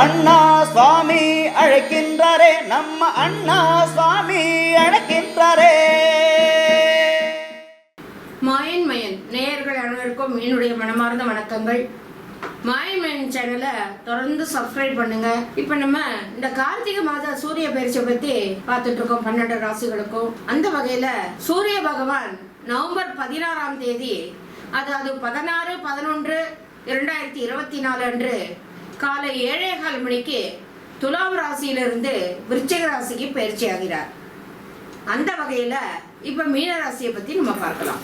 அண்ணா சுவாமி அழைக்கின்றாரே நம்ம அண்ணா சுவாமி அழைக்கின்றாரே. மாயன் மயன் நேயர்கள் அனைவருக்கும் என்னுடைய மனமார்ந்த வணக்கங்கள். மாயன் மயன் சேனலை தொடர்ந்து சப்ஸ்கிரைப் பண்ணுங்க. இப்போ நம்ம இந்த கார்த்திகை மாத சூரிய பயிற்சியை பத்தி பார்த்துட்டு இருக்கோம். பன்னெண்டு ராசிகளுக்கும். அந்த வகையில சூரிய பகவான் நவம்பர் பதினாறாம் தேதி அதாவது பதினாறு பதினொன்று இரண்டாயிரத்தி இருபத்தி நாலு அன்று காலை ஏழே கால் மணிக்கு துலாம் ராசியிலிருந்து விருச்சிக ராசிக்கு பயிற்சி ஆகிறார் அந்த வகையில இப்ப மீன ராசியை பத்தி நம்ம பார்க்கலாம்.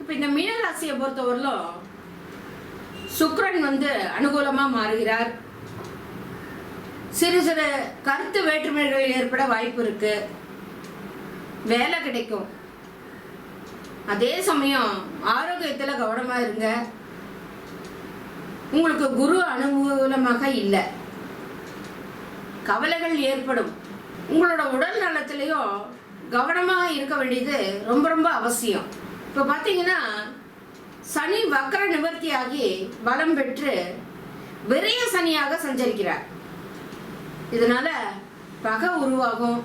இப்ப இந்த மீன ராசியை பொறுத்தவரையிலும் சுக்ரன் வந்து அனுகூலமா மாறுகிறார். சிறு சிறு கருத்து வேற்றுமைகள் ஏற்பட வாய்ப்பு இருக்கு. வேலை கிடைக்கும். அதே சமயம் ஆரோக்கியத்துல கவனமா இருங்க. உங்களுக்கு குரு அனுகூலமாக இல்லை. கவலைகள் ஏற்படும். உங்களோட உடல் நலத்திலையும் கவனமாக இருக்க வேண்டியது ரொம்ப ரொம்ப அவசியம். இப்போ பார்த்தீங்கன்னா சனி வக்கர நிவர்த்தியாகி பலம் பெற்று விரைய சனியாக சஞ்சரிக்கிறார். இதனால பகை உருவாகும்.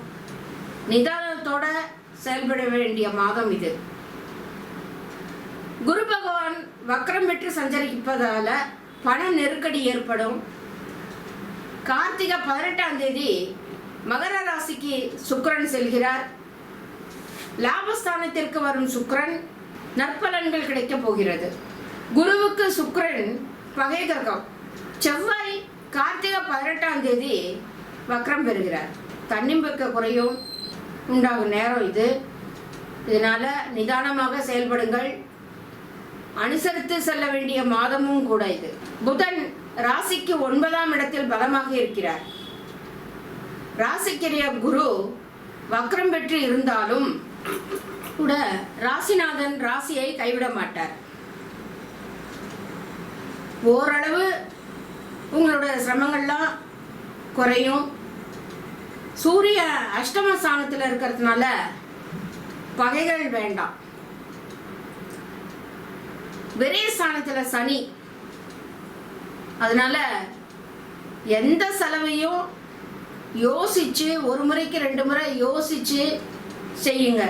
நிதானத்தோட செயல்பட வேண்டிய மாதம் இது. குரு பகவான் வக்கரம் பெற்று சஞ்சரிப்பதால பண நெருக்கடி ஏற்படும். கார்த்திகை பதினெட்டாம் தேதி மகர ராசிக்கு சுக்கரன் செல்கிறார். லாபஸ்தானத்திற்கு வரும் சுக்கரன் நற்பலன்கள் கிடைக்க போகிறது. குருவுக்கு சுக்கிரன் பகை கிரகம். செவ்வாய் கார்த்திகை பதினெட்டாம் தேதி வக்ரம் பெறுகிறார். தன்னிம்பக்க குறையும் உண்டாகும் நேரம் இது. இதனால நிதானமாக செயல்படுங்கள். அனுசரித்து செல்ல வேண்டிய மாதமும் கூட இது. புதன் ராசிக்கு ஒன்பதாம் இடத்தில் பலமாக இருக்கிறார். ராசிக்கிரிய குரு வக்ரம் பெற்று இருந்தாலும் கூட ராசிநாதன் ராசியை கைவிட மாட்டார். ஓரளவு உங்களோட சிரமங்கள்லாம் குறையும். சூரிய அஷ்டம ஸ்தானத்தில் இருக்கிறதுனால பகைகள் வேண்டாம். விரயஸ்தானத்தில் சனி. அதனால எந்த செலவையும் யோசிச்சு ஒரு முறைக்கு ரெண்டு முறை யோசிச்சு செய்யுங்க.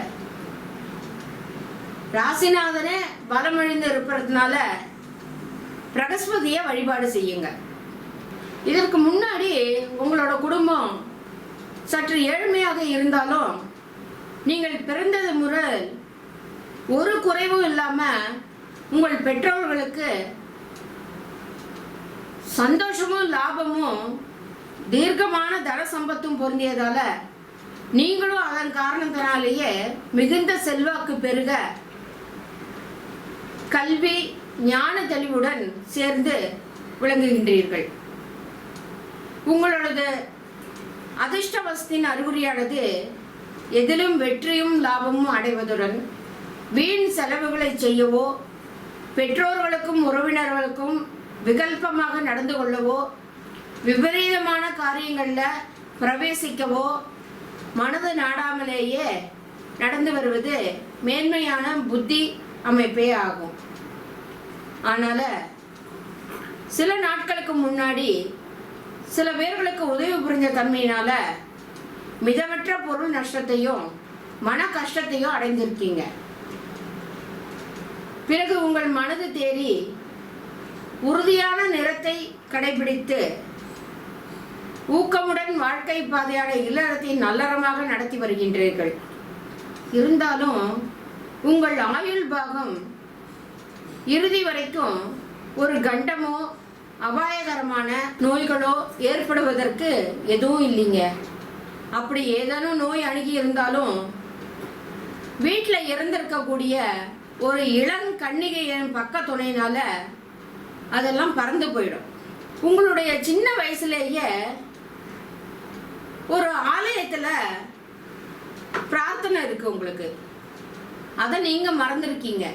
ராசிநாதனே பலமழிந்து இருப்பதுனால பிரகஸ்பதியை வழிபாடு செய்யுங்க. இதற்கு முன்னாடி உங்களோட குடும்பம் சற்று ஏழ்மையாக இருந்தாலும் நீங்கள் பிறந்தது முதல் ஒரு குறைவும் இல்லாமல் உங்கள் பெற்றோர்களுக்கு சந்தோஷமும் லாபமும் தீர்க்கமான தன சம்பத்தும் பொருந்தியதால நீங்களும் அதன் காரணத்தினாலேயே மிகுந்த செல்வாக்கு பெருக கல்வி ஞான தெளிவுடன் சேர்ந்து விளங்குகின்றீர்கள். உங்களோடது அதிர்ஷ்டவசத்தின் அறிகுறியானது எதிலும் வெற்றியும் லாபமும் அடைவதுடன் வீண் செலவுகளை செய்யவோ பெற்றோர்களுக்கும் உறவினர்களுக்கும் விகல்பமாக நடந்து கொள்ளவோ விபரீதமான காரியங்களில் பிரவேசிக்கவோ மனது நாடாமலேயே நடந்து வருவது மேன்மையான புத்தி அமைப்பே ஆகும். அதனால் சில நாட்களுக்கு முன்னாடி சில பேர்களுக்கு உதவி புரிஞ்ச தன்மையினால் மிதமற்ற பொருள் நஷ்டத்தையும் மன கஷ்டத்தையும் அடைந்திருக்கீங்க. பிறகு உங்கள் மனது தேறி உறுதியான நிறத்தை கடைபிடித்து ஊக்கமுடன் வாழ்க்கை பாதையான இல்லறத்தை நல்லறமாக நடத்தி வருகின்றீர்கள். இருந்தாலும் உங்கள் ஆயுள் பாகம் இறுதி வரைக்கும் ஒரு கண்டமோ அபாயகரமான நோய்களோ ஏற்படுவதற்கு எதுவும் இல்லைங்க. அப்படி ஏதேனும் நோய் அணுகி இருந்தாலும் வீட்டில் இறந்திருக்கக்கூடிய ஒரு இளம் கன்னிகையின் பக்க துணையினால அதெல்லாம் பறந்து போயிடும். உங்களுடைய சின்ன வயசுலேயே ஒரு ஆலயத்தில் பிரார்த்தனை இருக்கு உங்களுக்கு. அதை நீங்க மறந்துருக்கீங்க.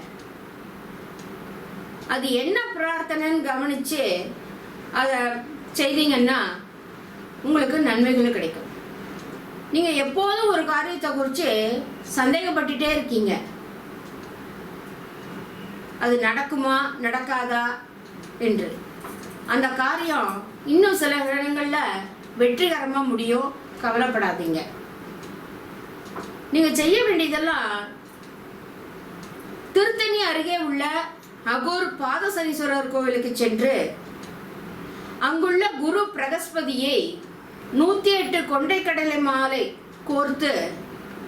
அது என்ன பிரார்த்தனைன்னு கவனிச்சு அதை செய்தீங்கன்னா உங்களுக்கு நன்மைகள் கிடைக்கும். நீங்கள் எப்போதும் ஒரு காரியத்தை குறித்து சந்தேகப்பட்டுட்டே இருக்கீங்க. அது நடக்குமா நடக்காதா என்று. அந்த காரியம் இன்னும் சில இடங்களில் வெற்றிகரமாக முடியும். கவலைப்படாதீங்க. நீங்கள் செய்ய வேண்டியதெல்லாம் திருத்தணி அருகே உள்ள அகூர் பாதசனீஸ்வரர் கோவிலுக்கு சென்று அங்குள்ள குரு பிரகஸ்பதியை நூற்றி எட்டு கொண்டைக்கடலை மாலை கோர்த்து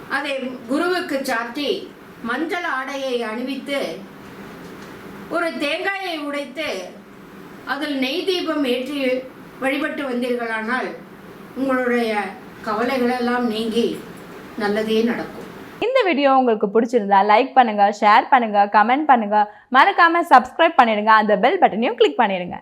அதை குருவுக்கு சாற்றி மஞ்சள் ஆடையை அணிவித்து ஒரு தேங்காயை உடைத்து அதில் நெய் தீபம் ஏற்றி வழிபட்டு வந்தீர்களானால் உங்களுடைய கவலைகளெல்லாம் நீங்கி நல்லதே நடக்கும். இந்த வீடியோ உங்களுக்கு பிடிச்சிருந்தா லைக் பண்ணுங்க ஷேர் பண்ணுங்க கமெண்ட் பண்ணுங்க. மறக்காம சப்ஸ்கிரைப் பண்ணிடுங்க. அந்த பெல் பட்டனையும் கிளிக் பண்ணிடுங்க.